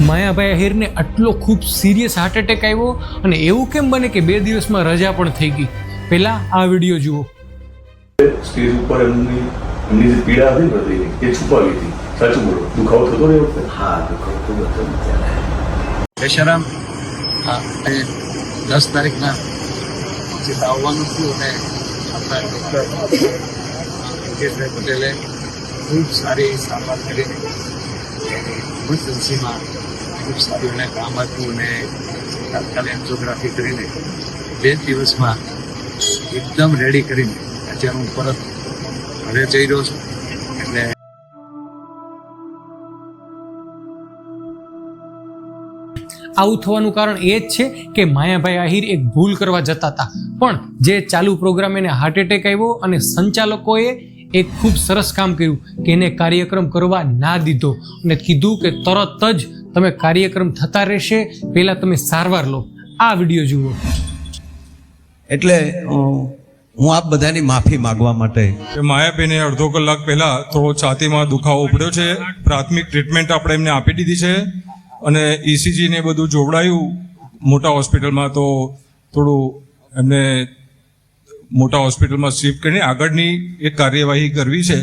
માયાભાઈ આહિરને આટલો ખૂબ serious heart attack આવ્યો અને એવું કેમ બને કે બે દિવસમાં રજા પણ થઈ ગઈ? પહેલા આ વીડિયો જુઓ. સ્ટેજ ઉપર એમની એમની જે પીડા હતી ને હૃદયની એ છુપાવી હતી. સાચું બોલો? દુખાવો થતો રહ્યો વખતે હા દુખાવો તો બધો ત્યારે. હા એ દસ તારીખના જે આવવાનું હતું અને આપણા ડૉક્ટર મુકેશભાઈ પટેલે ખૂબ સારી સારવાર કરીને ઇમરજન્સીમાં ખૂબ કામ હતું ને તાત્કાલિક એન્જિયોગ્રાફી કરીને બે દિવસમાં એકદમ રેડી કરીને અત્યારે હું પરત ઘરે જઈ રહ્યો છું. એટલે આવું થવાનું કારણ એ જ છે કે માયાભાઈ આહિર એક ભૂલ કરવા જતા હતા. પણ જે ચાલુ પ્રોગ્રામ એને હાર્ટ એટેક આવ્યો અને સંચાલકોએ એક ખૂબ સરસ કામ કર્યું કે એને કાર્યક્રમ કરવા ના દીધો અને કીધું કે તરત જ તમે કાર્યક્રમ થતા રહેશે પહેલાં તમે સારવાર લો. આ વીડિયો જુઓ. એટલે હું આપ બધાની માફી માંગવા માટે માયાબેને અડધો કલાક પહેલા થોડો છાતીમાં દુખાવો ઉપડ્યો છે. પ્રાથમિક ટ્રીટમેન્ટ આપણે એમને આપી દીધી છે. અને ઈસીજી ને બધું જોવડાયું. મોટા હોસ્પિટલમાં તો થોડું એમને મોટા હોસ્પિટલમાં શિફ્ટ કરીને આગળની એક કાર્યવાહી કરવી છે.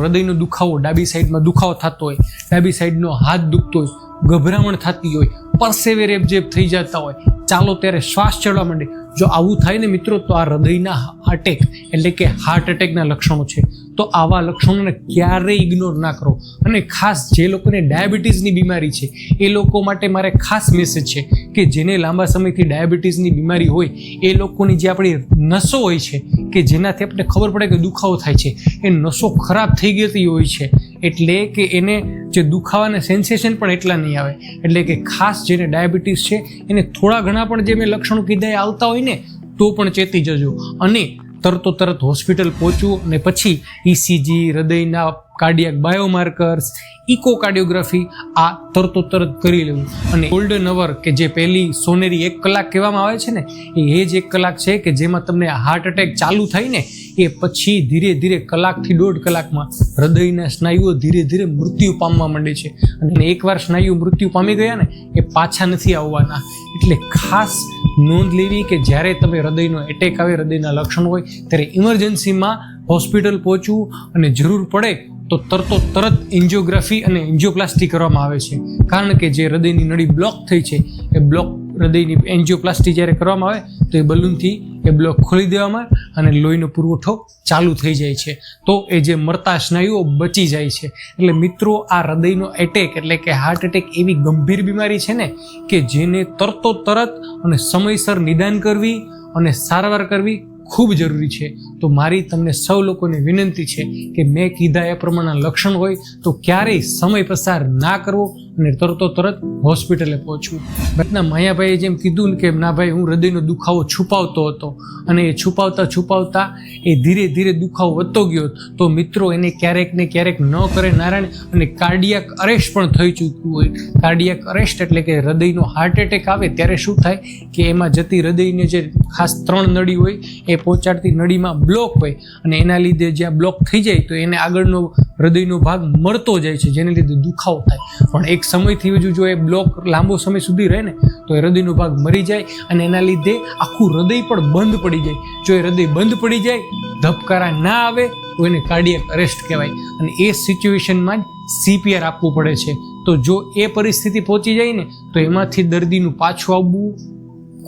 હૃદયનો દુખાવો ડાબી સાઈડમાં દુખાવો થતો હોય ડાબી સાઈડનો હાથ દુખતો હોય ગભરામણ થતી હોય, પરસેવે રેપજેપ થઈ જતા હોય, ચાલો ત્યારે શ્વાસ ચડવા માંડે. જો આવું થાય ને મિત્રો, તો આ હૃદયના અટેક એટલે કે હાર્ટ એટેકના લક્ષણો છે. તો આવા લક્ષણોને ક્યારેય ઇગ્નોર ના કરો. અને ખાસ જે લોકોને ડાયાબિટીસની બીમારી છે, એ લોકો માટે મારે ખાસ મેસેજ છે કે જેને લાંબા સમયથી ડાયાબિટીસની બીમારી હોય, એ લોકોની જે આપણી નસો હોય છે, કે જેનાથી આપણને ખબર પડે કે દુખાવો થાય છે, એ નસો ખરાબ થઈ ગઈ હોય છે, એટલે કે એને જે દુખાવાના સેન્સેશન પણ એટલા નહીં આવે. એટલે કે ખાસ જેને ડાયાબિટીસ છે, એને થોડા ઘણા પણ જે મેં લક્ષણો કીધા એ આવતા હોય ને, તો પણ ચેતી જજો. અને તરતો તરત હોસ્પિટલ પહોંચવું અને પછી ઇસીજી હૃદયના કાર્ડિયાક બાયોમાર્કર્સ, ઇકોકાર્ડિયોગ્રાફી, આ તરતો તરત કરી લેવું. અને ગોલ્ડન અવર કે જે પહેલી સોનેરી એક કલાક કહેવામાં આવે છે ને, એ જ એક કલાક છે કે જેમાં તમને હાર્ટ એટેક ચાલુ થાય ને એ પછી ધીરે ધીરે કલાકથી દોઢ કલાકમાં હૃદયના સ્નાયુઓ ધીરે ધીરે મૃત્યુ પામવા માંડે છે. અને એકવાર સ્નાયુ મૃત્યુ પામી ગયા ને, એ પાછા નથી આવવાના. એટલે ખાસ નોંધ લેવી કે જ્યારે તમે હૃદયનો એટેક આવે, હૃદયના લક્ષણ હોય, ત્યારે ઇમરજન્સીમાં હોસ્પિટલ પહોંચવું અને જરૂર પડે તો તરતો તરત એન્જિયોગ્રાફી અને એન્જિયોપ્લાસ્ટી કરવામાં આવે છે. કારણ કે જે હૃદયની નળી બ્લોક થઈ છે, એ બ્લોક હૃદયની એન્જિયોપ્લાસ્ટી જ્યારે કરવામાં આવે, તો એ બલૂનથી એ બ્લોક ખોલી દેવામાં અને લોહીનો પુરવઠો ચાલુ થઈ જાય છે. તો એ જે મરતા સ્નાયુઓ બચી જાય છે. એટલે મિત્રો, આ હૃદયનો એટેક એટલે કે હાર્ટ એટેક એવી ગંભીર બીમારી છે ને, કે જેને તરતો તરત અને સમયસર નિદાન કરવી અને સારવાર કરવી ખૂબ જરૂરી છે. તો મારી તમને સૌ લોકોને વિનંતી છે કે મેં કીધા એ પ્રમાણેના લક્ષણ હોય તો ક્યારેય સમય પસાર ના કરવો. અને તરતો તરત હોસ્પિટલે પહોંચવું ઘટના માયાભાઈએ જેમ કીધું કે, ના ભાઈ, હું હૃદયનો દુખાવો છુપાવતો હતો અને એ છુપાવતા છુપાવતા એ ધીરે ધીરે દુખાવો વધતો ગયો તો મિત્રો એને ક્યારેક ને ક્યારેક ન કરે નારાયણ અને કાર્ડિયાક અરેસ્ટ પણ થઈ ચૂક્યું હોય. કાર્ડિયાક અરેસ્ટ એટલે કે હૃદયનો હાર્ટ એટેક આવે ત્યારે શું થાય કે એમાં જતી હૃદયને જે ખાસ ત્રણ નળી હોય એ પહોંચાડતી નળીમાં બ્લોક હોય અને એના લીધે જ્યાં બ્લોક થઈ જાય તો એને આગળનો હૃદયનો ભાગ મળતો જાય છે, જેને લીધે દુખાવો થાય. પણ એક સમયથી બીજું જો એ બ્લોક લાંબો સમય સુધી રહે ને, તો એ હૃદયનો ભાગ મરી જાય અને એના લીધે આખું હૃદય પણ બંધ પડી જાય. જો એ હૃદય બંધ પડી જાય, ધબકારા ના આવે, તો એને કાર્ડિયક અરેસ્ટ કહેવાય. અને એ સિચ્યુએશનમાં જ સીપીઆર આપવું પડે છે. તો જો એ પરિસ્થિતિ પહોંચી જાય ને, તો એમાંથી દર્દીનું પાછું આવવું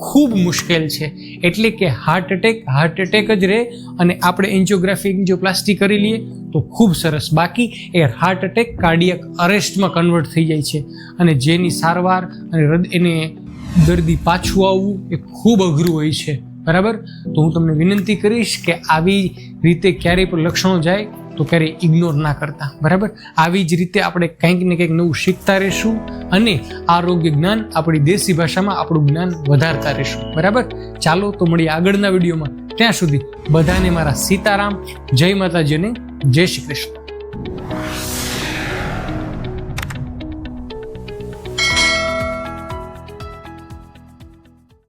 ખૂબ મુશ્કેલ છે. એટલે કે હાર્ટ એટેક હાર્ટ એટેક જ રહે અને આપણે એન્જિયોગ્રાફી એન્જિયોપ્લાસ્ટી કરી લઈએ તો ખૂબ સરસ. બાકી એ હાર્ટ એટેક કાર્ડિયક અરેસ્ટમાં કન્વર્ટ થઈ જાય છે અને જેની સારવાર અને એને દર્દી પાછું આવવું એ ખૂબ અઘરું હોય છે. બરાબર? તો હું તમને વિનંતી કરીશ કે આવી રીતે ક્યારેય પણ લક્ષણો જાય તો ક્યારેય ઇગ્નોર ના કરતા. બરાબર? આવી જ રીતે આપણે કંઈક ને કંઈક નવું શીખતા રહીશું અને આરોગ્ય જ્ઞાન આપણી દેશી ભાષામાં આપણું જ્ઞાન વધારતા રહીશું. બરાબર? ચાલો તો મળીએ આગળના વિડીયોમાં. ત્યાં સુધી બધાને મારા સીતારામ, જય માતાજી અને જય શ્રી કૃષ્ણ.